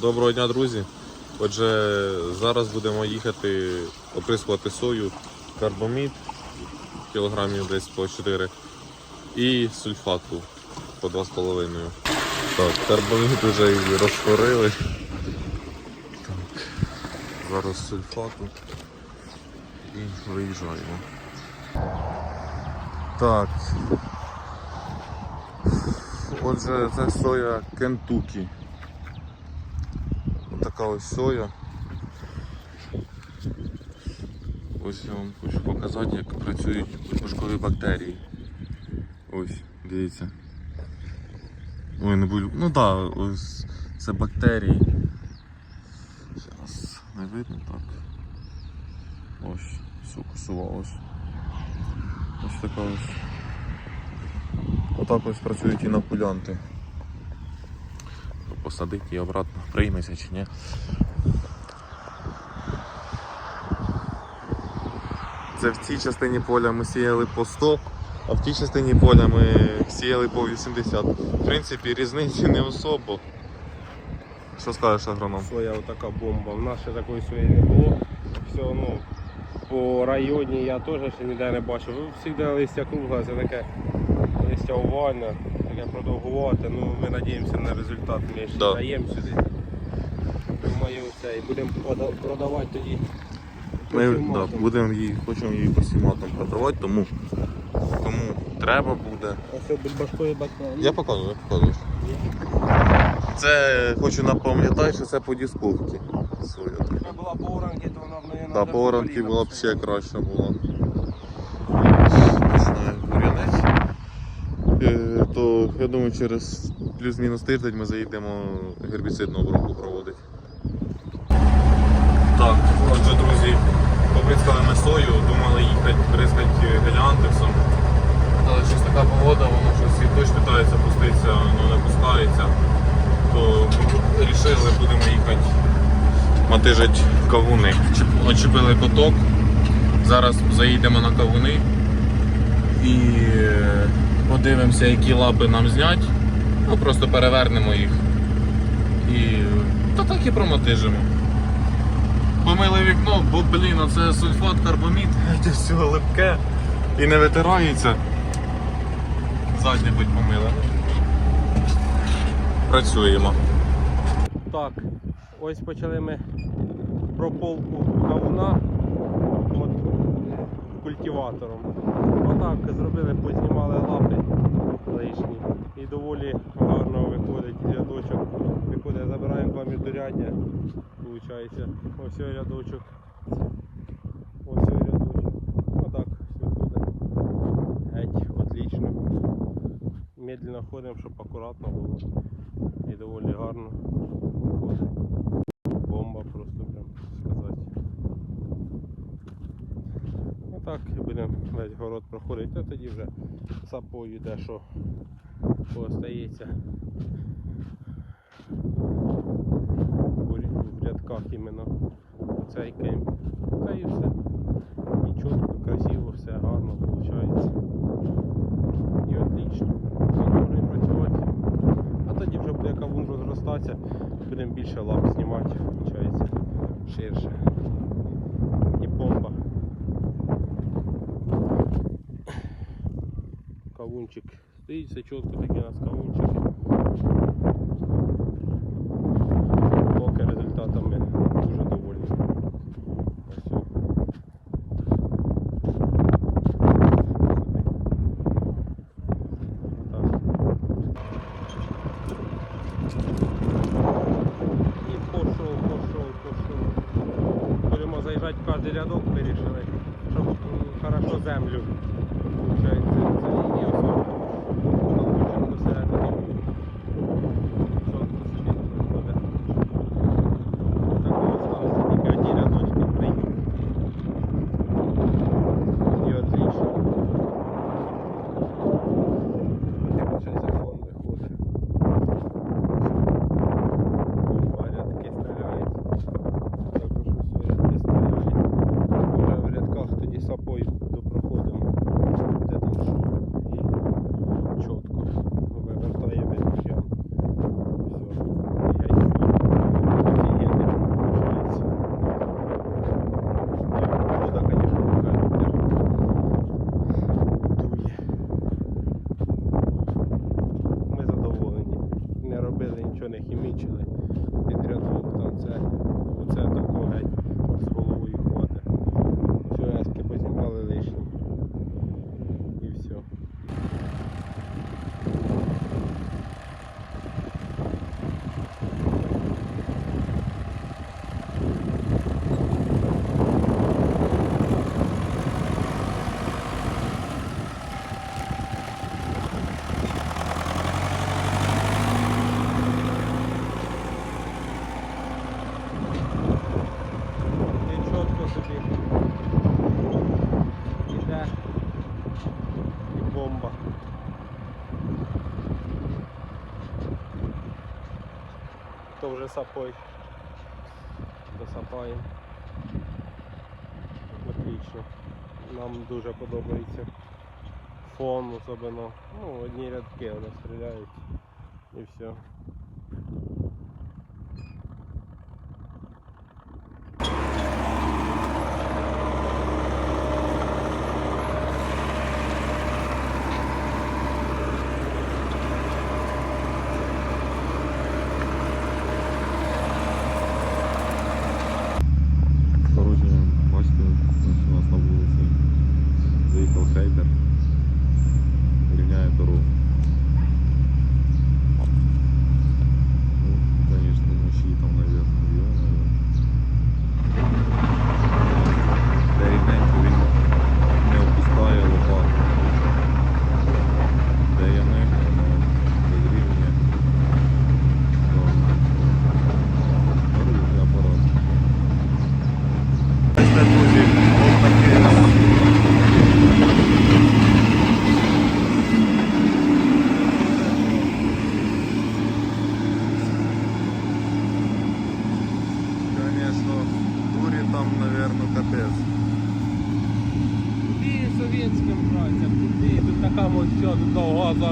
Доброго дня, друзі. Отже, зараз будемо їхати оприскувати сою, карбомід, кілограмів десь по 4 і сульфату по 2,5. Так, карбомід вже і. Так, зараз сульфату і виїжджаємо. Так. Отже, це соя Кентукі. Така ось соя. Ось я вам хочу показати, як працюють пушкові бактерії. Ось, дивіться. Ой, не буду. Ну так, да, ось це бактерії. Зараз не видно так. Ось, сукусувалось. Ось така ось. Отак ось працюють інокулянти. Посадити і обратно прийметься чи ні. Це в цій частині поля ми сіяли по 100, а в тій частині поля ми сіяли по 80. В принципі, різниці не особо. Що скажеш агроном? Своя отака бомба. В нас ще такої своєї не було. Все, ну, по районі я теж ще ніде не бачив. Ви завжди листя кругле, це таке листя овальне, таке продовгувати. Ну, ми надіємося на результат. Ми ще Да. даємо сюди. Думаю, все, і будемо прода- продавати тоді. Ми да, посіматом. будемо її, хочемо її посіматом продавати, тому кому треба буде. А це бульбашкові баклани. Я показую, я показую. Це хочу напам'ятати, що це по дісковці. Якби була по оранки, то вона б, Да, вже по оранки коліна була б ще краще була. Починає бур'янець. Е, То я думаю, через плюс-мінус тиждень ми заїдемо гербіцидну обробку проводити. Так, отже, друзі, побризкали ми сою, думали їхати бризкати геліантексом. Але щось така погода, воно щось і дощ питається пуститися, воно не пускається. То вирішили, будемо їхати матижать кавуни. Очепили поток. Зараз заїдемо на кавуни і подивимося, які лапи нам знять. Ну просто перевернемо їх. І та так і промотижимо. Помили вікно, бо блін, це сульфат, карбамід, це все липке і не витирається. Заднє хоч помили. Працюємо. Так, ось почали ми прополку кавуна культиватором. Отак зробили, познімали лапи лишні. І доволі гарно виходить рядочок. Виходить, забираємо два міждурядня. Виходить, ось рядочок. Ось рядочок. Отак все виходить. Геть, отлично. Медленно ходимо, щоб акуратно було. І доволі гарно виходить. Бомба просто прям сказати. Отак і будемо весь город проходити, а тоді вже сапою йде, що остається. В рядках іменно цей кемп. Та і все. І чітко, красиво, все гарно виходить. І отлично. Так можна працювати. А тоді вже буде кавун розростатися, будемо більше лап знімати, виходить, ширше. Кавунчик стоїть, все чітко такий у нас кавунчик. Поки результатами дуже довольні. Ось все. Так. І пошов, пошов, пошов. Будемо заїжджати в кожен рядок, вирішили, щоб м, хорошо землю. То вже сапой. Досапаємо. Отлично. Нам дуже подобається. Фон особливо. Ну, одні рядки вони стріляють і все.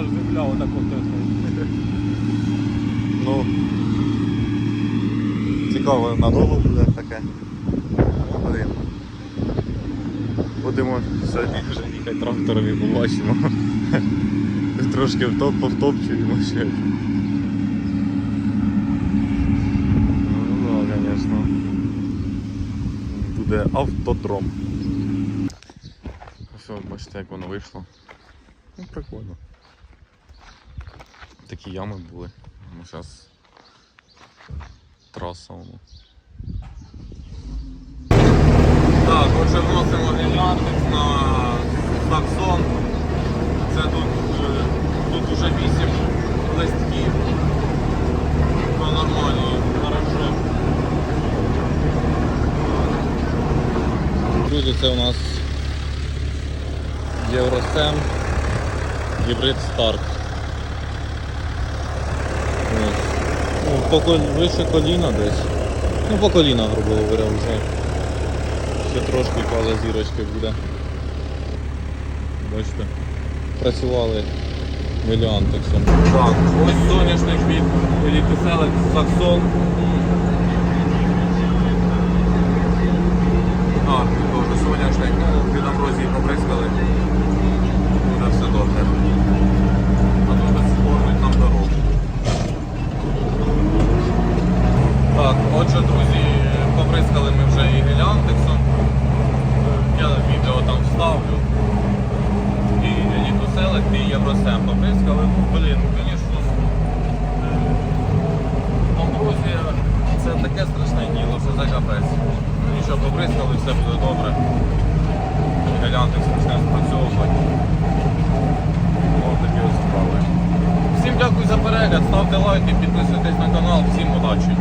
Земля, отак от. Ну, цікаво, надовго буде таке. Блин. Будемо сьогодні вже їхати трактором побачимо. Трошки втоп, повтопчуємо ще. Ну, да, звісно. Буде автодром. Все, бачите, як воно вийшло. Ну, прикольно. Такі ями були. Ну, зараз траса воно. Так, отже, вносимо геліантекс на Саксон. Це тут, е, тут вже 8 листків. Ну нормально, хорошо. Друзі, це у нас Євросем гібрид Старк. Ось. Ну, вище коліна десь. Ну по коліна, грубо говоря, вже. Ще трошки пала зірочки буде. Бачите. Працювали меліантексом. Так, ось соняшник від Saxon. А, тут теж соняшник, ну, під амброзії побризкали. Буде все добре. А тут оформить нам дорогу. Так, отже, друзі, побризкали ми вже і геліантексом. Я відео там вставлю. І Elite Select, і Євросем побризкали. Ну, блін, звісно, амброзія це таке страшне діло, це за капець. Нічого побризкали, все буде добре. Геліантекс почне спрацьовувати. Ось такі ось справи. Всім дякую за перегляд, ставте лайки, підписуйтесь на канал, всім удачі!